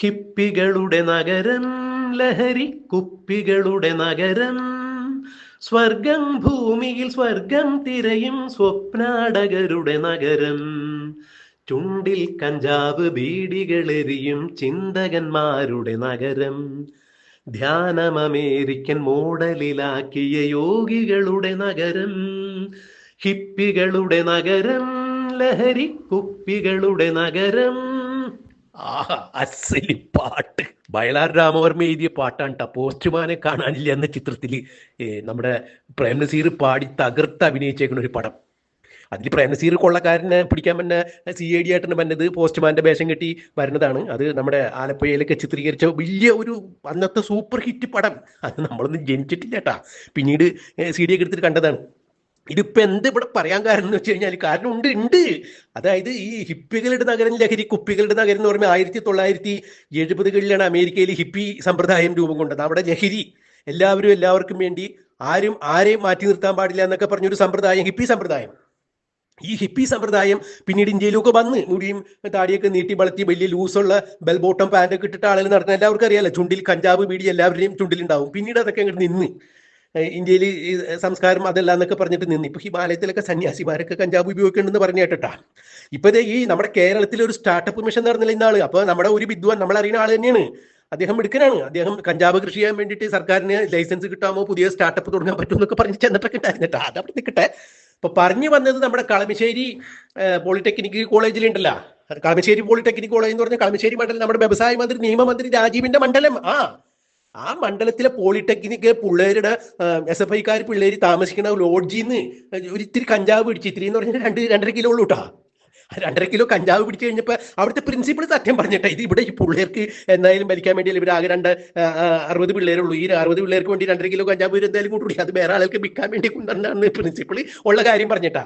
ഹിപ്പികളുടെ നഗരം ലഹരി കുപ്പികളുടെ നഗരം. സ്വർഗം ഭൂമിയിൽ സ്വർഗം തിരയും സ്വപ്നാടകരുടെ നഗരം. ചുണ്ടിൽ കഞ്ചാവ് ബീഡികളെറിയും ചിന്തകന്മാരുടെ നഗരം. ധ്യാനം അമേരിക്കൻ മോഡലിലാക്കിയ യോഗികളുടെ നഗരം. ഹിപ്പികളുടെ നഗരം ലഹരി കുപ്പികളുടെ നഗരം. ആഹാ അസലി പാട്ട്. വയലാർ രാമവർമ്മ എഴുതിയ പാട്ടാണ് കേട്ടോ പോസ്റ്റ്മാനെ കാണാനില്ല എന്ന ചിത്രത്തിൽ നമ്മുടെ പ്രേം നസീർ പാടി തകർത്ത് അഭിനയിച്ചേക്കുന്ന ഒരു പടം. അതിൽ പ്രേം നസീർ കൊള്ളക്കാരനെ പിടിക്കാൻ പറ്റുന്ന സി ഐ ഡി ആയിട്ടാണ് വന്നത്. പോസ്റ്റ്മാന്റെ വേഷം കെട്ടി വരുന്നതാണ്. അത് നമ്മുടെ ആലപ്പുഴയിലൊക്കെ ചിത്രീകരിച്ച വലിയ ഒരു അന്നത്തെ സൂപ്പർ ഹിറ്റ് പടം. അത് നമ്മളൊന്നും ജനിച്ചിട്ടില്ല കേട്ടാ പിന്നീട് സി ഡി ഒക്കെ എടുത്തിട്ട് കണ്ടതാണ്. ഇതിപ്പോ എന്ത് ഇവിടെ പറയാൻ കാരണം എന്ന് വെച്ച് കഴിഞ്ഞാൽ കാരണം ഉണ്ട് ഉണ്ട്. അതായത് ഈ ഹിപ്പികളുടെ നഗരം ലഹരി കുപ്പികളുടെ നഗരം എന്ന് പറയുമ്പോൾ ആയിരത്തി തൊള്ളായിരത്തി എഴുപതുകളിലാണ് അമേരിക്കയിൽ ഹിപ്പി സമ്പ്രദായം രൂപം കൊണ്ടത്. അവിടെ ലഹരി എല്ലാവരും എല്ലാവർക്കും വേണ്ടി ആരും ആരെയും മാറ്റി നിർത്താൻ പാടില്ല എന്നൊക്കെ പറഞ്ഞൊരു സമ്പ്രദായം ഹിപ്പി സമ്പ്രദായം. ഈ ഹിപ്പി സമ്പ്രദായം പിന്നീട് ഇന്ത്യയിലൊക്കെ വന്ന് മുടിയും താടിയൊക്കെ നീട്ടി വളർത്തി വലിയ ലൂസുള്ള ബെൽ ബോട്ടം പാന്റൊക്കെ ഇട്ടിട്ട് ആളുകൾ നടക്കുന്ന എല്ലാവർക്കും അറിയാലോ. ചുണ്ടിൽ കഞ്ചാവ് ബീഡി എല്ലാവരുടെയും ചുണ്ടിലുണ്ടാവും. പിന്നീട് അതൊക്കെ അങ്ങോട്ട് നിന്ന്. ഇന്ത്യയിൽ സംസ്കാരം അതല്ല എന്നൊക്കെ പറഞ്ഞിട്ട് നിന്ന്. ഇപ്പൊ ഹിമാലയത്തിലൊക്കെ സന്യാസിമാരൊക്കെ കഞ്ചാവ് ഉപയോഗിക്കുന്നുണ്ടെന്ന് പറഞ്ഞു കേട്ടാ ഇപ്പൊ ദേ ഈ നമ്മുടെ കേരളത്തിൽ ഒരു സ്റ്റാർട്ടപ്പ് മിഷൻ നടന്നില്ല ഇന്നാൾ. അപ്പൊ നമ്മുടെ ഒരു വിദ്വാൻ നമ്മൾ അറിയുന്ന ആൾ തന്നെയാണ്. അദ്ദേഹം മിടുക്കനാണ്. അദ്ദേഹം കഞ്ചാവ് കൃഷി ചെയ്യാൻ വേണ്ടിയിട്ട് സർക്കാരിന് ലൈസൻസ് കിട്ടാമോ? പുതിയ സ്റ്റാർട്ടപ്പ് തുടങ്ങാൻ പറ്റുമോ എന്നൊക്കെ പറഞ്ഞ് ചെന്നിട്ടൊക്കെ ഉണ്ടായിരുന്നിട്ടാ അതവിടെ നിൽക്കട്ടെ ഇപ്പൊ പറഞ്ഞു വന്നത് നമ്മുടെ കളമശ്ശേരി പോളിടെക്നിക് കോളേജിലുണ്ടല്ല കളമശ്ശേരി പോളിടെക്നിക് കോളേജ് എന്ന് പറഞ്ഞാൽ കളമശ്ശേരി മണ്ഡലം. നമ്മുടെ വ്യവസായ മന്ത്രി നിയമമന്ത്രി രാജീവിന്റെ മണ്ഡലം. ആ ആ മണ്ഡലത്തിലെ പോളിടെക്നിക്ക് പിള്ളേരുടെ എസ് എഫ് ഐക്കാർ പിള്ളേര് താമസിക്കുന്ന ലോഡ്ജിന്ന് ഒരു ഇത്തിരി കഞ്ചാവ് പിടിച്ച് ഇത്തിരി എന്ന് പറഞ്ഞാൽ രണ്ട് രണ്ടര കിലോ ഉള്ളൂ കേട്ടോ രണ്ടര കിലോ കഞ്ചാവ് പിടിച്ചു കഴിഞ്ഞപ്പോൾ അവിടുത്തെ പ്രിൻസിപ്പൾ സത്യം പറഞ്ഞിട്ട് ഇത് ഇവിടെ ഈ പിള്ളേർക്ക് എന്തായാലും വലിക്കാൻ വേണ്ടി ഇവർ ആകെ രണ്ട് അറുപത് പിള്ളേരുള്ളൂ. ഈ അറുപത് പിള്ളേർക്ക് വേണ്ടി രണ്ടര കിലോ കഞ്ചാവ് എന്തായാലും കൂട്ടുകൂടി അത് വേറെ ആൾക്ക് വിൽക്കാൻ വേണ്ടി കൊണ്ടുവന്നാണ് പ്രിൻസിപ്പൾ ഉള്ള കാര്യം പറഞ്ഞിട്ടാ.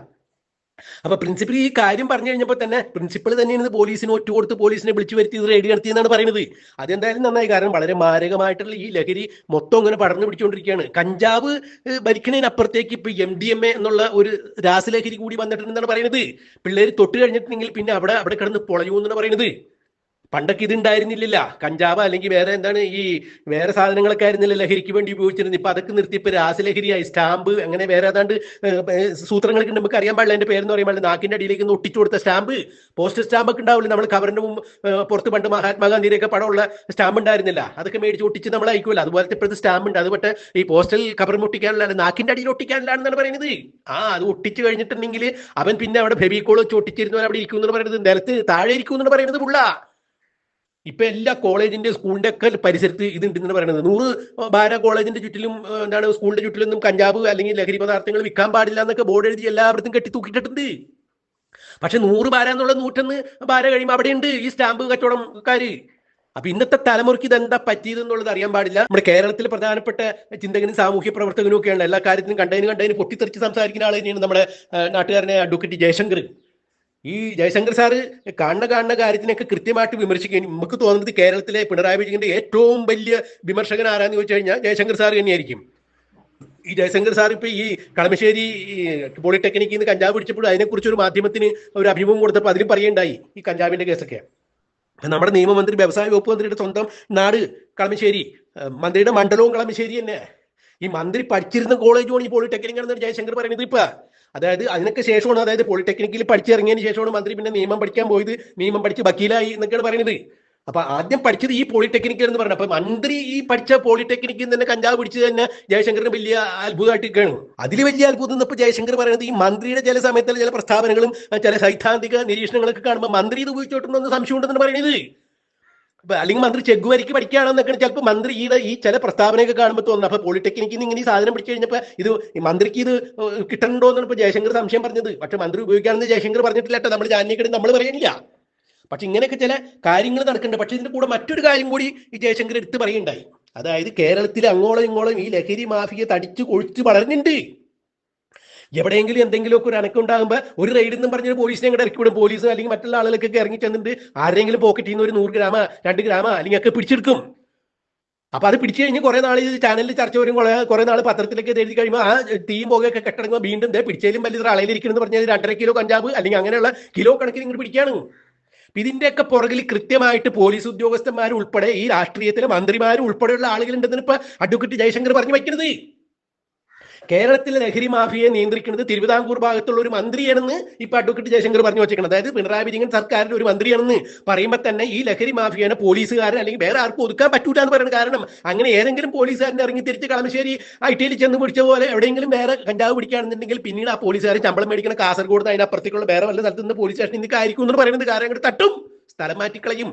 അപ്പൊ പ്രിൻസിപ്പൽ ഈ കാര്യം പറഞ്ഞു കഴിഞ്ഞപ്പോൾ തന്നെ പ്രിൻസിപ്പൾ തന്നെയാണ് ഇത് പോലീസിന് ഒറ്റ കൊടുത്ത് പോലീസിനെ വിളിച്ചു വരുത്തി ഇത് റെഡി നടത്തിയെന്നാണ് പറയുന്നത്. അതെന്തായാലും നന്നായി. കാരണം വളരെ മാരകമായിട്ടുള്ള ഈ ലഹരി മൊത്തം ഇങ്ങനെ പടർന്നു പിടിച്ചുകൊണ്ടിരിക്കുകയാണ്. കഞ്ചാവ് ഭരിക്കുന്നതിനപ്പുറത്തേക്ക് ഇപ്പൊ എം ഡി എം എ എന്നുള്ള ഒരു രാസലഹരി കൂടി വന്നിട്ടുണ്ടെന്നാണ് പറയുന്നത്. പിള്ളേർ തൊട്ട് കഴിഞ്ഞിട്ടുണ്ടെങ്കിൽ പിന്നെ അവിടെ അവിടെ കിടന്ന് പൊളയൂ എന്നാണ് പറയുന്നത്. പണ്ടൊക്കെ ഇതുണ്ടായിരുന്നില്ല കഞ്ചാവ് അല്ലെങ്കിൽ വേറെ എന്താണ് ഈ വേറെ സാധനങ്ങളൊക്കെ ആയിരുന്നില്ല ലഹരിക്ക് വേണ്ടി ഉപയോഗിച്ചിരുന്നത്. ഇപ്പൊ അതൊക്കെ നിർത്തി. ഇപ്പൊ രാസലഹരിയായി. സ്റ്റാമ്പ് അങ്ങനെ വേറെ ഏതാണ്ട് സൂത്രങ്ങളൊക്കെ നമുക്ക് അറിയാൻ പാടില്ല. എന്റെ പേരെന്ന് പറയുമ്പോൾ നാക്കിന്റെ അടിയിലേക്ക് ഒന്ന് ഒട്ടിച്ചു കൊടുത്ത സ്റ്റാമ്പ്. പോസ്റ്റ് സ്റ്റാമ്പ് ഒക്കെ ഉണ്ടാവില്ല? നമ്മൾ കവറിന്റെ മുമ്പ് പുറത്ത് പണ്ട് മഹാത്മാഗാന്ധിയുടെ ഒക്കെ പടമുള്ള സ്റ്റാമ്പ് ഉണ്ടായിരുന്നില്ല. അതൊക്കെ മേടിച്ച് ഒട്ടിച്ച് നമ്മൾ അയക്കുമല്ലോ. അതുപോലത്തെ ഇപ്പോഴത്തെ സ്റ്റാമ്പ് ഉണ്ട്. അത് പക്ഷേ ഈ പോസ്റ്റൽ കവർ മുട്ടിക്കാനുള്ള നാക്കിന്റെ അടിയിൽ ഒട്ടിക്കാനുള്ളതാണെന്നാണ് പറയുന്നത്. ആ അത് ഒട്ടിച്ചു കഴിഞ്ഞിട്ടുണ്ടെങ്കിൽ അവൻ പിന്നെ അവിടെ ഫെബിക്കോൾ വെച്ച് ഒട്ടിച്ചിരുന്നവൻ അവിടെ ഇരിക്കുന്നു പറയുന്നത്. നിലത്ത് താഴെ ഇരിക്കുന്നു പറയുന്നത് പുള്ള. ഇപ്പൊ എല്ലാ കോളേജിന്റെ സ്കൂളിന്റെ ഒക്കെ പരിസരത്ത് ഇതുണ്ടെന്ന് പറയുന്നത്. നൂറ് ബാര കോളേജിന്റെ ചുറ്റിലും എന്താണ് സ്കൂളിന്റെ ചുറ്റിലൊന്നും കഞ്ചാവ് അല്ലെങ്കിൽ ലഹരി പദാർത്ഥങ്ങൾ വിൽക്കാൻ പാടില്ല എന്നൊക്കെ ബോർഡ് എഴുതി എല്ലാവർക്കും കെട്ടി തൂക്കിയിട്ടുണ്ട് പക്ഷെ നൂറ് ബാര എന്നുള്ള നൂറ്റൊന്ന് ബാര കഴിയുമ്പോൾ അവിടെയുണ്ട് ഈ സ്റ്റാമ്പ് കച്ചവടംക്കാര് അപ്പൊ ഇന്നത്തെ തലമുറയ്ക്ക് ഇതെന്താ പറ്റിയത് എന്നുള്ളത് അറിയാൻ പാടില്ല. നമ്മുടെ കേരളത്തിലെ പ്രധാനപ്പെട്ട ചിന്തകനും സാമൂഹ്യ പ്രവർത്തകനും ഒക്കെയാണ് എല്ലാ കാര്യത്തിനും കണ്ടതിന് കണ്ടതിന് പൊട്ടിത്തെറിച്ച് സംസാരിക്കുന്ന ആൾ തന്നെയാണ് നമ്മുടെ നാട്ടുകാരനെ അഡ്വക്കേറ്റ് ജയശങ്കർ. ഈ ജയശങ്കർ സാറ് കാണുന്ന കാണുന്ന കാര്യത്തിനൊക്കെ കൃത്യമായിട്ട് വിമർശിക്കുകയും നമുക്ക് തോന്നുന്നത് കേരളത്തിലെ പിണറായി വിജയന്റെ ഏറ്റവും വലിയ വിമർശകൻ ആരാന്ന് ചോദിച്ചു കഴിഞ്ഞാൽ ജയശങ്കർ സാർ തന്നെയായിരിക്കും. ഈ ജയശങ്കർ സാർ ഇപ്പൊ ഈ കളമശ്ശേരി പോളിടെക്നിക്കിൽ നിന്ന് കഞ്ചാവ് പിടിച്ചപ്പോൾ അതിനെക്കുറിച്ച് ഒരു മാധ്യമത്തിന് ഒരു അഭിമുഖം കൊടുത്തപ്പോൾ അതിലും പറയുണ്ടായി ഈ കഞ്ചാവിന്റെ കേസൊക്കെ. നമ്മുടെ നിയമമന്ത്രി വ്യവസായ വകുപ്പ് മന്ത്രിയുടെ സ്വന്തം നാട് കളമശ്ശേരി മന്ത്രിയുടെ മണ്ഡലവും കളമശ്ശേരി തന്നെ. ഈ മന്ത്രി പഠിച്ചിരുന്ന കോളേജുമാണ് ഈ പോളിടെക്നിക് ആണെന്ന് ജയശങ്കർ പറയുന്നത് ഇപ്പൊ. അതായത് അതിനൊക്കെ ശേഷമാണ് അതായത് പോളിടെക്നിക്കിൽ പഠിച്ചിറങ്ങിയതിന് ശേഷമാണ് മന്ത്രി പിന്നെ നിയമം പഠിക്കാൻ പോയത് നിയമം പഠിച്ച് വക്കീലായി എന്നൊക്കെയാണ് പറയുന്നത്. അപ്പൊ ആദ്യം പഠിച്ചത് ഈ പോളിടെക്നിക്കൽ എന്ന് പറഞ്ഞു അപ്പൊ മന്ത്രി ഈ പഠിച്ച പോളിടെക്നിക്കിൽ തന്നെ കഞ്ചാവ് പിടിച്ച് തന്നെ ജയശങ്കറിന് വലിയ അത്ഭുതമായിട്ട് നിൽക്കുകയാണ് അതിൽ വലിയ അത്ഭുതം എന്ന് ഇപ്പൊ ജയശങ്കർ പറയുന്നത് ഈ മന്ത്രിയുടെ ചില സമയത്തുള്ള ചില പ്രസ്താവനകളും ചില സൈദ്ധാന്തിക നിരീക്ഷണങ്ങളൊക്കെ കാണുമ്പോൾ മന്ത്രി ഇത് ഉപയോഗിച്ചോട്ടുണ്ടെന്ന് സംശയം ഉണ്ടെന്ന് പറയുന്നത്. അല്ലെങ്കിൽ മന്ത്രി ചെഗുവരിക്ക് പഠിക്കുകയാണെന്നൊക്കെ ചിലപ്പോൾ മന്ത്രി ഈ ഈ ചില പ്രസ്താവനയൊക്കെ കാണുമ്പോൾ തോന്നുന്നു. അപ്പൊ പോളിടെക്നിക്കിൽ നിന്ന് ഇങ്ങനെ ഈ സാധനം പിടിച്ചു കഴിഞ്ഞപ്പോൾ ഇത് മന്ത്രിക്ക് ഇത് കിട്ടണ്ടോ എന്നാണ് ഇപ്പൊ ജയശങ്കർ സംശയം പറഞ്ഞത്. പക്ഷെ മന്ത്രി ഉപയോഗിക്കാണെന്ന് ജയശങ്കർ പറഞ്ഞിട്ടില്ല നമ്മൾ ജാനിക്കടി നമ്മൾ പറയുന്നില്ല. പക്ഷെ ഇങ്ങനെയൊക്കെ ചില കാര്യങ്ങൾ നടക്കുന്നുണ്ട്. പക്ഷെ ഇതിന്റെ കൂടെ മറ്റൊരു കാര്യം കൂടി ഈ ജയശങ്കർ എടുത്ത് പറയുണ്ടായി അതായത് കേരളത്തിൽ അങ്ങോളം ഇങ്ങോളം ഈ ലഹരി മാഫിയ തടിച്ചു കൊഴിച്ചു വളർന്നുണ്ട് എവിടെയെങ്കിലും എന്തെങ്കിലുമൊക്കെ ഒരു അനക്കുണ്ടാകുമ്പോൾ ഒരു റെയ്ഡ് എന്നും പറഞ്ഞൊരു പോലീസിനെ അങ്ങോട്ട് ഇറക്കി വിടും. പോലീസ് അല്ലെങ്കിൽ മറ്റുള്ള ആളുകൾക്കൊക്കെ ഇറങ്ങി ചെന്നിട്ട് ആരെങ്കിലും പോക്കറ്റിൽ നിന്ന് ഒരു നൂറ് ഗ്രാമ രണ്ട് ഗ്രാമ അല്ലെങ്കിൽ ഒക്കെ പിടിച്ചെടുക്കും. അപ്പൊ അത് പിടിച്ചു കഴിഞ്ഞ് കുറെ നാൾ ചാനലിൽ ചർച്ച വരും. കുറെ നാൾ പത്രത്തിലേക്ക് എഴുതി കഴിയുമ്പോൾ ആ തീയും പുകയൊക്കെ കെട്ടടങ്ങുമ്പോൾ വീണ്ടും ദേ പിടിച്ചാലും വലിയ അളയിലിരിക്കുന്നു പറഞ്ഞാൽ രണ്ടര കിലോ കഞ്ചാവ് അല്ലെങ്കിൽ അങ്ങനെയുള്ള കിലോ കണക്കിന് ഇങ്ങോട്ട് പിടിക്കുകയാണ് ഇതിന്റെയൊക്കെ പുറകിൽ കൃത്യമായിട്ട് പോലീസ് ഉദ്യോഗസ്ഥന്മാർ ഉൾപ്പെടെ ഈ രാഷ്ട്രീയത്തിലെ മന്ത്രിമാർ ഉൾപ്പെടെയുള്ള ആളുകളുണ്ടെന്ന് ഇപ്പൊ അഡ്വക്കേറ്റ് ജയശങ്കർ പറഞ്ഞു വയ്ക്കുന്നത്. കേരളത്തിലെ ലഹരി മാഫിയെ നിയന്ത്രിക്കുന്നത് തിരുവിതാംകൂർ ഭാഗത്തുള്ള ഒരു മന്ത്രിയാണെന്ന് ഇപ്പൊ അഡ്വക്കേറ്റ് ജയശങ്കർ പറഞ്ഞു വെച്ചിരിക്കുന്നത്. അതായത് പിണറായി വിജയൻ സർക്കാരിന്റെ ഒരു മന്ത്രിയാണെന്ന് പറയുമ്പോൾ തന്നെ ഈ ലഹരി മാഫിയാണ് പോലീസുകാരൻ അല്ലെങ്കിൽ വേറെ ആർക്കും ഒതുക്കാൻ പറ്റൂല എന്ന് പറയുന്നത് കാരണം അങ്ങനെ ഏതെങ്കിലും പോലീസുകാരൻ ഇറങ്ങി തിരിച്ച് കളമശ്ശേരി ഐ ടിയിൽ ചെന്ന് പിടിച്ച പോലെ എവിടെയെങ്കിലും വേറെ കഞ്ചാവ് പിടിക്കുകയാണെന്നുണ്ടെങ്കിൽ പിന്നീട് ആ പോലീസുകാരൻ ശമ്പളം മേടിക്കുന്ന കാസർഗോഡ് അതിനപ്പുറത്തേക്കുള്ള വേറെ വല്ല സ്ഥലത്ത് നിന്ന് പോലീസ് സ്റ്റേഷൻ ഇന്നൊക്കെ ആയിരിക്കും എന്ന് പറയുന്നത് കാരണം അങ്ങോട്ട് തട്ടും. സ്ഥലം മാറ്റിക്കളയും.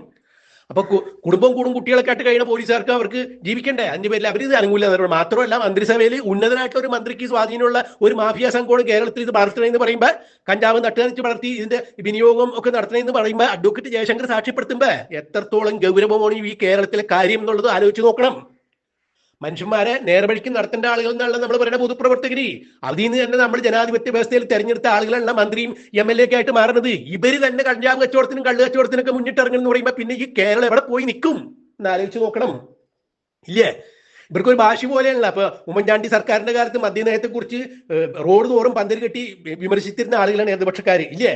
അപ്പൊ കുടുംബം കൂടും കുട്ടികളൊക്കെ ആയിട്ട് കഴിയുന്ന പോലീസുകാർക്ക് അവർക്ക് ജീവിക്കണ്ടേ? അതിന്റെ പേരിൽ അവർ ഇത് അനുകൂല മാത്രമല്ല മന്ത്രിസഭയിൽ ഉന്നതനായിട്ടുള്ള ഒരു മന്ത്രിക്ക് സ്വാധീനമുള്ള ഒരു മാഫിയ സംഘമാണ് കേരളത്തിൽ ഇത് വളർത്തണമെന്ന് പറയുമ്പോൾ കഞ്ചാവ് നട്ടുനച്ച് വളർത്തി ഇതിന്റെ വിനിയോഗം ഒക്കെ നടത്തണമെന്ന് പറയുമ്പോൾ അഡ്വക്കേറ്റ് ജയശങ്കർ സാക്ഷ്യപ്പെടുത്തുമ്പോൾ എത്രത്തോളം ഗൗരവമാണ് ഈ കേരളത്തിലെ കാര്യം എന്നുള്ളത് ആലോചിച്ച് നോക്കണം. മനുഷ്യന്മാരെ നേർവഴിക്ക് നടത്തേണ്ട ആളുകൾ എന്നുള്ള നമ്മൾ പറയുന്ന പൊതുപ്രവർത്തകര്. അതിൽ നിന്ന് തന്നെ നമ്മൾ ജനാധിപത്യ വ്യവസ്ഥയിൽ തെരഞ്ഞെടുത്ത ആളുകളല്ല മന്ത്രിയും എം എൽ എ ഒക്കെ ആയിട്ട് മാറുന്നത്. ഇവർ തന്നെ കഞ്ചാവ് കച്ചവടത്തിനും കള്ളു കച്ചവടത്തിനൊക്കെ മുന്നിട്ടിറങ്ങുന്നു പറയുമ്പോ പിന്നെ ഈ കേരളം എവിടെ പോയി നിൽക്കും? എന്ന് ആലോചിച്ച് നോക്കണം. ഇല്ലേ? ഇവർക്കൊരു ഭാഷ പോലെയല്ല. അപ്പൊ ഉമ്മൻചാണ്ടി സർക്കാരിന്റെ കാലത്ത് മദ്യനയത്തെ കുറിച്ച് റോഡ് തോറും പന്തൽ കെട്ടി വിമർശിച്ചിരുന്ന ആളുകളാണ് ഇടതുപക്ഷക്കാര്. ഇല്ലേ?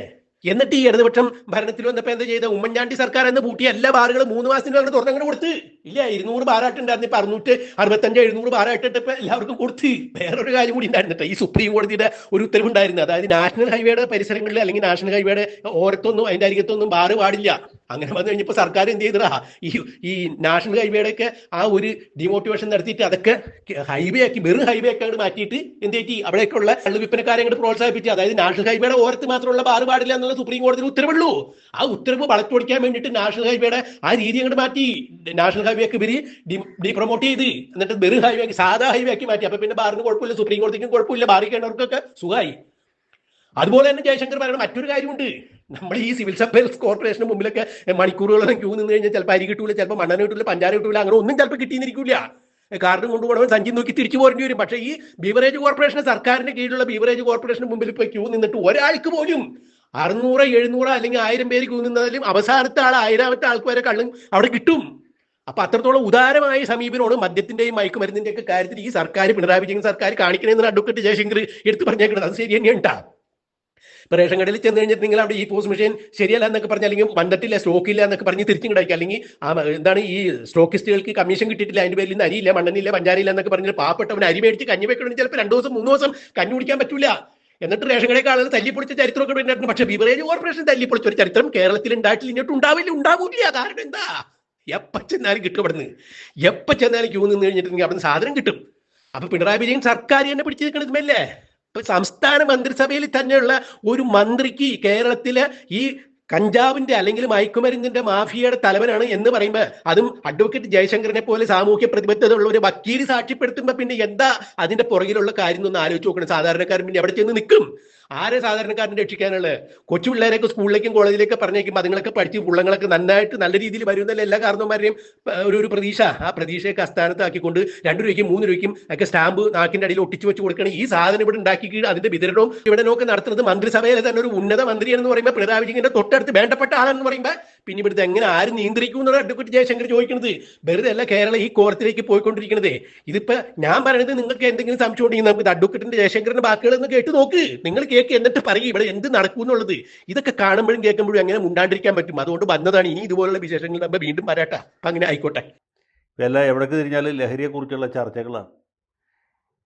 എന്നിട്ട് ഈ ഇടതുപക്ഷം ഭരണത്തിൽ വന്നപ്പോ എന്താ ചെയ്ത? ഉമ്മൻചാണ്ടി സർക്കാർ എന്ന് പൂട്ടിയ എല്ലാ ബാറുകളും മൂന്ന് മാസത്തിന് അങ്ങനെ തുറന്നങ്ങനെ കൊടുത്ത്. ഇല്ല ഇരുന്നൂറ് ബാറായിട്ടുണ്ടായിരുന്നു. ഇപ്പൊ അറുന്നൂറ്റ് അറുപത്തഞ്ച് എഴുന്നൂറ് ബാറായിട്ടിട്ട് എല്ലാവർക്കും കൊടുത്ത്. വേറൊരു കാര്യം കൂടി ഉണ്ടായിരുന്നു ഈ സുപ്രീം കോടതിയുടെ ഒരു ഉത്തരവുണ്ടായിരുന്നു. അതായത് നാഷണൽ ഹൈവേയുടെ പരിസരങ്ങളിൽ അല്ലെങ്കിൽ നാഷണൽ ഹൈവേയുടെ ഓരത്തൊന്നും അതിന്റെ അരികത്തൊന്നും ബാറ് പാടില്ല. അങ്ങനെ വന്നു കഴിഞ്ഞപ്പോൾ സർക്കാർ എന്ത് ചെയ്തടാ ഈ ഈ നാഷണൽ ഹൈവേയുടെ ഒക്കെ ആ ഒരു ഡിമോട്ടിവേഷൻ നടത്തിയിട്ട് അതൊക്കെ ഹൈവേ ആക്കി വെറും ഹൈവേ ഒക്കെ അങ്ങോട്ട് മാറ്റിയിട്ട് എന്ത് പറ്റി അവിടേക്കുള്ള കള്ളു വിൽപ്പനക്കാരെ അങ്ങോട്ട് പ്രോത്സാഹിപ്പിച്ചു. അതായത് നാഷണൽ ഹൈവേയുടെ ഓരത്ത് മാത്രമുള്ള ബാറ് പാടില്ല എന്നുള്ള സുപ്രീം കോടതി ഉത്തരവുള്ളൂ. ആ ഉത്തരവ് വളച്ചൊടിക്കാൻ വേണ്ടിയിട്ട് നാഷണൽ ഹൈവേയുടെ ആ രീതി അങ്ങോട്ട് മാറ്റി. നാഷണൽ ഹൈവേ ഒക്കെ ഇവർ ഡി പ്രൊമോട്ട് ചെയ്ത്. എന്നിട്ട് വെറും ഹൈവേ ആക്കി സാധാ ഹൈവേ ആക്കി മാറ്റി. അപ്പൊ പിന്നെ ബാറിന് കുഴപ്പമില്ല സുപ്രീം കോടതിക്കും കുഴപ്പമില്ല ബാറി കേണ്ടവർക്കൊക്കെ സുഖമായി. അതുപോലെ തന്നെ ജയശങ്കർ പറയുന്ന മറ്റൊരു കാര്യമുണ്ട്. നമ്മൾ ഈ സിവിൽ സപ്ലൈസ് കോർപ്പറേഷന് മുമ്പിലൊക്കെ മണിക്കൂറുകളോളം ക്യൂ നിന്ന് കഴിഞ്ഞാൽ ചിലപ്പോൾ അരി കിട്ടൂല ചിലപ്പോൾ മണ്ണെണ്ണ കിട്ടൂല പഞ്ചാര കിട്ടൂല അങ്ങനെ ഒന്നും ചിലപ്പോൾ കിട്ടിയിരിക്കില്ല കാർഡ് കൊണ്ടുപോകണമെങ്കിൽ സഞ്ചി നോക്കി തിരിച്ചു പോരേണ്ടി വരും. പക്ഷേ ഈ ബീവറേജ് കോർപ്പറേഷൻ സർക്കാരിന്റെ കീഴിലുള്ള ബീവറേജ് കോർപ്പറേഷന് മുമ്പിൽ ഇപ്പോൾ ക്യൂ നിന്നിട്ട് ഒരാൾക്ക് പോലും അറുന്നൂറ് എഴുന്നൂറ് അല്ലെങ്കിൽ ആയിരം പേര് ക്യൂ നിന്നതിലും അവസാനത്തെ ആൾ ആയിരാമത്തെ ആൾക്ക് വരെ കള്ളും അവിടെ കിട്ടും. അപ്പൊ അത്രത്തോളം ഉദാരമായ സമീപനമാണ് മദ്യത്തിന്റെയും മയക്കുമരുന്നിന്റെ ഒക്കെ കാര്യത്തിൽ ഈ സർക്കാർ പിണറായി വിജയൻ സർക്കാർ കാണിക്കണമെന്ന് അഡ്വക്കേറ്റ് ജയശങ്കർ എടുത്തു പറഞ്ഞേക്കുന്നത് അത് ശരി തന്നെയാണ്. ഇപ്പൊ റേഷൻ കടയിൽ ചെന്ന് കഴിഞ്ഞിട്ട് നിങ്ങൾ അവിടെ ഈ പോസ്റ്റ് മെഷീൻ ശരിയല്ല എന്നൊക്കെ പറഞ്ഞ അല്ലെങ്കിൽ വന്നിട്ടില്ല സ്റ്റോക്ക് ഇല്ല എന്നൊക്കെ പറഞ്ഞ് തിരിച്ചും കിടക്കുക അല്ലെങ്കിൽ എന്താണ് ഈ സ്റ്റോക്കിസ്റ്റുകൾക്ക് കമ്മീഷൻ കിട്ടിയിട്ടില്ല അതിന്റെ പേരിൽ നിന്ന് അരിയില്ല മണ്ണെന്നില്ല പഞ്ചാരില്ല എന്നൊക്കെ പറഞ്ഞ് പാവപ്പെട്ടവൻ അരി മേടിച്ച് കഞ്ഞി വെക്കണമെങ്കിൽ ചിലപ്പോൾ രണ്ടു ദിവസം മൂന്ന് ദിവസം കഞ്ഞി കുടിക്കാൻ പറ്റൂല. എന്നിട്ട് റേഷൻ കടയിൽ ആളുകൾ തല്ലിപ്പൊളിച്ച ചരിത്രമൊക്കെ ഉണ്ടായിരുന്നു പക്ഷേ ബിവറേജ് കോർപ്പറേഷൻ തല്ലിപ്പൊളിച്ച ഒരു ചരിത്രം കേരളത്തിൽ ഉണ്ടായിട്ടില്ല. ഇങ്ങോട്ട് ഉണ്ടാവില്ല ഉണ്ടാവില്ല കാരണം എന്താ? എപ്പ ചെന്നാലും കിട്ടും എപ്പ ചെന്നാലും ക്യൂ നിന്ന് കഴിഞ്ഞിട്ടുണ്ടെങ്കിൽ അവിടുന്ന് സാധനം കിട്ടും. അപ്പൊ പിണറായി വിജയൻ സർക്കാർ തന്നെ പിടിച്ചു നിൽക്കണത് മെല്ലെ. ഇപ്പൊ സംസ്ഥാന മന്ത്രിസഭയിൽ തന്നെയുള്ള ഒരു മന്ത്രിക്ക് കേരളത്തിലെ ഈ കഞ്ചാവിന്റെ അല്ലെങ്കിൽ മയക്കുമരുന്നിന്റെ മാഫിയയുടെ തലവനാണ് എന്ന് പറയുമ്പോൾ അതും അഡ്വക്കേറ്റ് ജയശങ്കറിനെ പോലെ സാമൂഹ്യ പ്രതിബദ്ധത ഉള്ള ഒരു വക്കീൽ സാക്ഷ്യപ്പെടുത്തുമ്പോൾ പിന്നെ എന്താ അതിന്റെ പുറകിലുള്ള കാര്യം എന്നൊന്ന് ആലോചിച്ച് നോക്കണം. സാധാരണക്കാരൻ പിന്നെ എവിടെ ചെന്ന് നിൽക്കും. ആരെ സാധാരണക്കാരനെ രക്ഷിക്കാനുള്ളത്? കൊച്ചു പിള്ളേരൊക്കെ സ്കൂളിലേക്കും കോളേജിലേക്കും പറഞ്ഞേക്കും അതുങ്ങളൊക്കെ പഠിച്ച് പിള്ളങ്ങളൊക്കെ നന്നായിട്ട് നല്ല രീതിയിൽ വരുന്നല്ല എല്ലാ കാരണവന്മാരെയും ഒരു ഒരു പ്രതീക്ഷ. ആ പ്രതീക്ഷയൊക്കെ അസ്ഥാനത്താക്കിക്കൊണ്ട് രണ്ട് രൂപയ്ക്കും മൂന്ന് രൂപയ്ക്കും ഒക്കെ സ്റ്റാമ്പ് നാക്കിന്റെ അടിയിൽ ഒട്ടിച്ചു വെച്ച് കൊടുക്കണം ഈ സാധനം ഇവിടെ ഉണ്ടാക്കി അതിന്റെ വിതരണവും ഇവിടെ നോക്കി നടത്തുന്നത് മന്ത്രിസഭയിലെ തന്നെ ഒരു ഉന്നത മന്ത്രിയാണെന്ന് പറയുമ്പോൾ പിണറായി തൊട്ടടുത്ത് വേണ്ടപ്പെട്ട ആളാണെന്ന് പറയുമ്പോൾ പിന്നെ ഇവിടുത്തെ എങ്ങനെ ആര് നിയന്ത്രിക്കും എന്നാണ് അഡ്വക്കേറ്റ് ജയശങ്കർ ചോദിക്കുന്നത്. വെറുതെ അല്ല കേരളം ഈ കോലത്തിലേക്ക് പോയിക്കൊണ്ടിരിക്കുന്നത് ഇതിപ്പോ ഞാൻ പറയുന്നത് നിങ്ങൾക്ക് എന്തെങ്കിലും സംശയം ഉണ്ടെങ്കിൽ നമുക്ക് അഡ്വക്കേറ്റിന്റെ ജയശങ്കറിന്റെ വാക്കുകൾ ഒന്ന് കേട്ട് നോക്ക്. നിങ്ങൾ കേക്ക് എന്നിട്ട് പറയും ഇവിടെ എന്ത് നടക്കും എന്നുള്ളത് ഇതൊക്കെ കാണുമ്പോഴും കേൾക്കുമ്പോഴും അങ്ങനെ മുണ്ടാണ്ടിരിക്കാൻ പറ്റും. അതുകൊണ്ട് വന്നതാണ് ഇനി ഇതുപോലുള്ള വിശേഷങ്ങൾ നമ്മൾ വീണ്ടും വരാട്ടെ. അപ്പം അങ്ങനെ ആയിക്കോട്ടെ. ഇപ്പം എല്ലാം എവിടേക്ക് തിരിഞ്ഞാലും ലഹരിയെക്കുറിച്ചുള്ള ചർച്ചകളാണ്.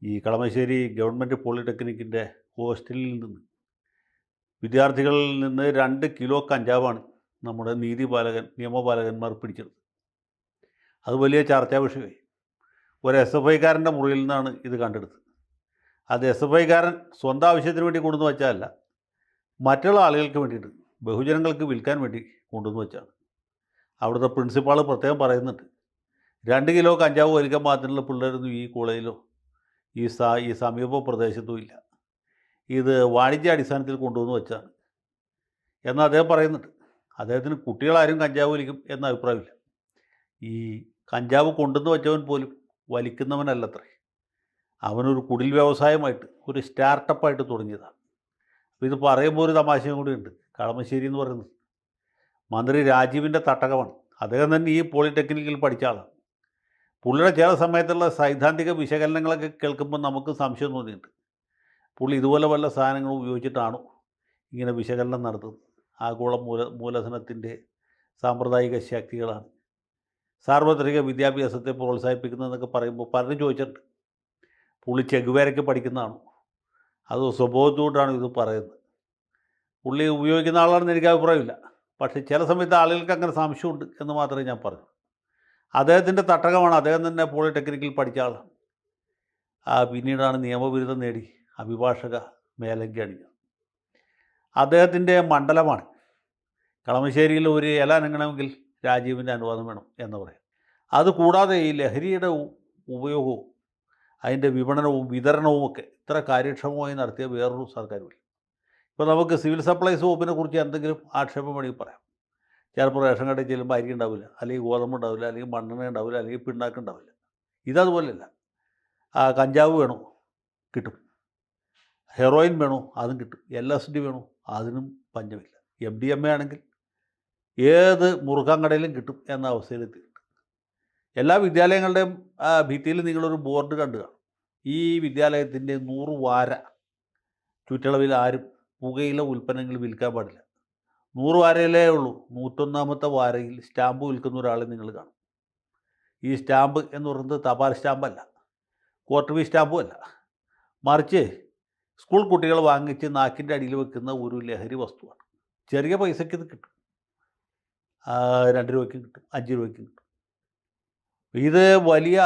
ഈ കളമശ്ശേരി ഗവൺമെന്റ് പോളിടെക്നിക്കിന്റെ ഹോസ്റ്റലിൽ നിന്ന് വിദ്യാർത്ഥികളിൽ നിന്ന് രണ്ട് കിലോ കഞ്ചാവാണ് നമ്മുടെ നീതിപാലകൻ നിയമപാലകന്മാർ പിടിച്ചത്. അത് വലിയ ചർച്ചാ വിഷയമായി. ഒരു എസ് എഫ് ഐക്കാരന്റെ മുറിയിൽ നിന്നാണ് ഇത് കണ്ടെടുത്തത്. അത് എസ് എഫ് ഐക്കാരൻ സ്വന്തം ആവശ്യത്തിന് വേണ്ടി കൊണ്ടുവന്ന് വെച്ചാലല്ല മറ്റുള്ള ആളുകൾക്ക് വേണ്ടിയിട്ട് ബഹുജനങ്ങൾക്ക് വിൽക്കാൻ വേണ്ടി കൊണ്ടുവന്ന് വെച്ചാണ് അവിടുത്തെ പ്രിൻസിപ്പാൾ പ്രത്യേകം പറയുന്നുണ്ട്. രണ്ട് കിലോ കഞ്ചാവ് വലിക്കാൻ മാത്രമുള്ള പിള്ളേരൊന്നും ഈ കോളേജിലോ ഈ സാ ഈ സമീപ പ്രദേശത്തും ഇല്ല. ഇത് വാണിജ്യ അടിസ്ഥാനത്തിൽ കൊണ്ടുവന്ന് വെച്ചാണ് എന്ന് അദ്ദേഹം പറയുന്നുണ്ട്. അദ്ദേഹത്തിന് കുട്ടികളാരും കഞ്ചാവ് വലിക്കും എന്ന അഭിപ്രായമില്ല. ഈ കഞ്ചാവ് കൊണ്ടുവന്ന് വെച്ചവൻ പോലും വലിക്കുന്നവനല്ലത്രേ. അവനൊരു കുടിൽ വ്യവസായമായിട്ട് ഒരു സ്റ്റാർട്ടപ്പായിട്ട് തുടങ്ങിയതാണ്. അപ്പോൾ ഇത് പറയുമ്പോൾ ഒരു തമാശയും കൂടി ഉണ്ട്. കളമശ്ശേരി എന്ന് പറയുന്നത്. മന്ത്രി രാജീവിന്റെ തട്ടകമാണ്. അദ്ദേഹം തന്നെ ഈ പോളിടെക്നിക്കിൽ പഠിച്ച ആളാണ്. പുള്ളിയുടെ ചില സമയത്തുള്ള സൈദ്ധാന്തിക വിശകലനങ്ങളൊക്കെ കേൾക്കുമ്പോൾ നമുക്ക് സംശയം തോന്നിയിട്ടുണ്ട്. പുള്ളി ഇതുപോലെ വല്ല സാധനങ്ങൾ ഉപയോഗിച്ചിട്ടാണോ ഇങ്ങനെ വിശകലനം നടത്തുന്നത്? ആഗോള മൂല മൂലധനത്തിന്റെ സാമ്പ്രദായിക ശക്തികളാണ്. സാർവത്രിക വിദ്യാഭ്യാസത്തെ പ്രോത്സാഹിപ്പിക്കുന്നതെന്നൊക്കെ പറയുമ്പോൾ പലരും ചോദിച്ചിട്ടുണ്ട്. പുള്ളി ചെഗുവേരയ്ക്ക് പഠിക്കുന്നതാണ്. അത് സ്വബോധത്തോട്ടാണ് ഇത് പറയുന്നത്. പുള്ളി ഉപയോഗിക്കുന്ന ആളാണെന്ന് എനിക്ക് അഭിപ്രായമില്ല. പക്ഷേ ചില സമയത്ത് ആളുകൾക്ക് അങ്ങനെ സംശയമുണ്ട് എന്ന് മാത്രമേ ഞാൻ പറഞ്ഞു അദ്ദേഹത്തിന്റെ തട്ടകമാണ്. അദ്ദേഹം തന്നെ പോളിടെക്നിക്കിൽ പഠിച്ച ആളാണ്. പിന്നീടാണ് നിയമബിരുദം നേടി അഭിഭാഷക മേലങ്കി അണിഞ്ഞത്. അദ്ദേഹത്തിന്റെ മണ്ഡലമാണ്. കളമശ്ശേരിയിൽ ഒരു ഇല അനങ്ങണമെങ്കിൽ രാജീവിന്റെ അനുവാദം വേണം എന്ന് പറയും. അതുകൂടാതെ ഈ ലഹരിയുടെ ഉപയോഗവും അതിന്റെ വിപണനവും വിതരണവും ഒക്കെ ഇത്ര കാര്യക്ഷമമായി നടത്തിയ വേറൊരു സർക്കാരുമില്ല. ഇപ്പോൾ നമുക്ക് സിവിൽ സപ്ലൈസ് വകുപ്പിനെ കുറിച്ച് എന്തെങ്കിലും ആക്ഷേപം വേണമെങ്കിൽ പറയാം. ചിലപ്പോൾ റേഷൻ കടയിൽ ചെല്ലുമ്പോൾ അരി ഉണ്ടാവില്ല അല്ലെങ്കിൽ ഗോതമ്പ് ഉണ്ടാവില്ല അല്ലെങ്കിൽ മണ്ണെണ്ണ ഉണ്ടാവില്ല അല്ലെങ്കിൽ പിണ്ണാക്ക് ഉണ്ടാവില്ല. ഇതതുപോലെയല്ല ആ കഞ്ചാവ് വേണോ? കിട്ടും. ഹെറോയിൻ വേണോ? അതും കിട്ടും. എൽ എസ് ഡി വേണോ? അതിനും പഞ്ചമില്ല എം ഡി എം എ ആണെങ്കിൽ ഏത് മുറുക്കാൻ കടയിലും കിട്ടും എന്ന അവസ്ഥയിലെത്തി. എല്ലാ വിദ്യാലയങ്ങളുടെയും ഭിത്തിയിൽ നിങ്ങളൊരു ബോർഡ് കണ്ടു കാണും. ഈ വിദ്യാലയത്തിന്റെ നൂറ് വാര ചുറ്റളവിൽ ആരും പുകയില ഉൽപ്പന്നങ്ങൾ വിൽക്കാൻ പാടില്ല. നൂറ് വാരയിലേ ഉള്ളൂ. നൂറ്റൊന്നാമത്തെ വാരയിൽ സ്റ്റാമ്പ് വിൽക്കുന്ന ഒരാളെ നിങ്ങൾ കാണും. ഈ സ്റ്റാമ്പ് എന്ന് പറയുന്നത് തപാൽ സ്റ്റാമ്പല്ല ക്വാർട്ടർ ബി സ്റ്റാമ്പും അല്ല. മറിച്ച് സ്കൂൾ കുട്ടികൾ വാങ്ങിച്ച് നാക്കിന്റെ അടിയിൽ വെക്കുന്ന ഒരു ലഹരി വസ്തുവാണ്. ചെറിയ പൈസയ്ക്ക് ഇത് കിട്ടും. രണ്ട് രൂപയ്ക്കും കിട്ടും അഞ്ച് രൂപയ്ക്കും കിട്ടും. ഇത് വലിയ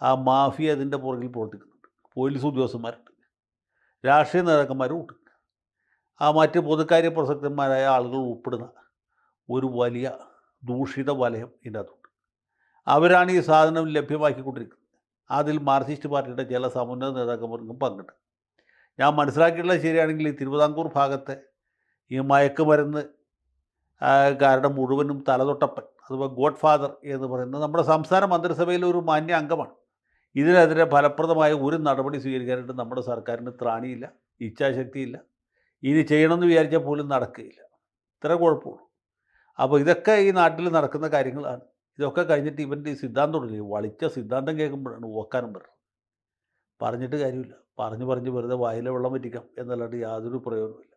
ആ മാഫിയ അതിന്റെ പുറകിൽ പ്രവർത്തിക്കുന്നുണ്ട്. പോലീസ് ഉദ്യോഗസ്ഥന്മാരുണ്ട്. രാഷ്ട്രീയ നേതാക്കന്മാരും ഉണ്ട്. ആ മറ്റ് പൊതുക്കാര്യ പ്രസക്തന്മാരായ ആളുകൾ ഉൾപ്പെടുന്ന ഒരു വലിയ ദൂഷിത വലയം ഇതിന്റെ അകത്തുണ്ട് അവരാണ് ഈ സാധനം ലഭ്യമാക്കിക്കൊണ്ടിരിക്കുന്നത്. അതിൽ മാർക്സിസ്റ്റ് പാർട്ടിയുടെ ചില സമുന്നത നേതാക്കന്മാർക്കും പങ്കുണ്ട്. ഞാൻ മനസ്സിലാക്കിയിട്ടുള്ള ശരിയാണെങ്കിൽ ഈ തിരുവിതാംകൂർ ഭാഗത്തെ ഈ മയക്കുമരുന്ന് കാരണം മുഴുവനും തലതൊട്ടപ്പൻ അഥവാ ഗോഡ് ഫാദർ എന്ന് പറയുന്നത് നമ്മുടെ സംസ്ഥാന മന്ത്രിസഭയിലെ ഒരു മാന്യ അംഗമാണ്. ഇതിനെതിരെ ഫലപ്രദമായ ഒരു നടപടി സ്വീകരിക്കാനായിട്ട് നമ്മുടെ സർക്കാരിന് ത്രാണിയില്ല ഇച്ഛാശക്തിയില്ല. ഇനി ചെയ്യണമെന്ന് വിചാരിച്ചാൽ പോലും നടക്കുകയില്ല. ഇത്ര കുഴപ്പമുള്ളൂ. അപ്പോൾ ഇതൊക്കെ ഈ നാട്ടിൽ നടക്കുന്ന കാര്യങ്ങളാണ്. ഇതൊക്കെ കഴിഞ്ഞിട്ട് ഇവന്റെ ഈ സിദ്ധാന്തം ഉണ്ടല്ലോ വളിച്ച സിദ്ധാന്തം കേൾക്കുമ്പോഴാണ് ഓക്കാനും വരുന്നത്. പറഞ്ഞിട്ട് കാര്യമില്ല. പറഞ്ഞു പറഞ്ഞ് വെറുതെ വായിലെ വെള്ളം പറ്റിക്കാം എന്നല്ലാണ്ട് യാതൊരു പ്രയോജനമില്ല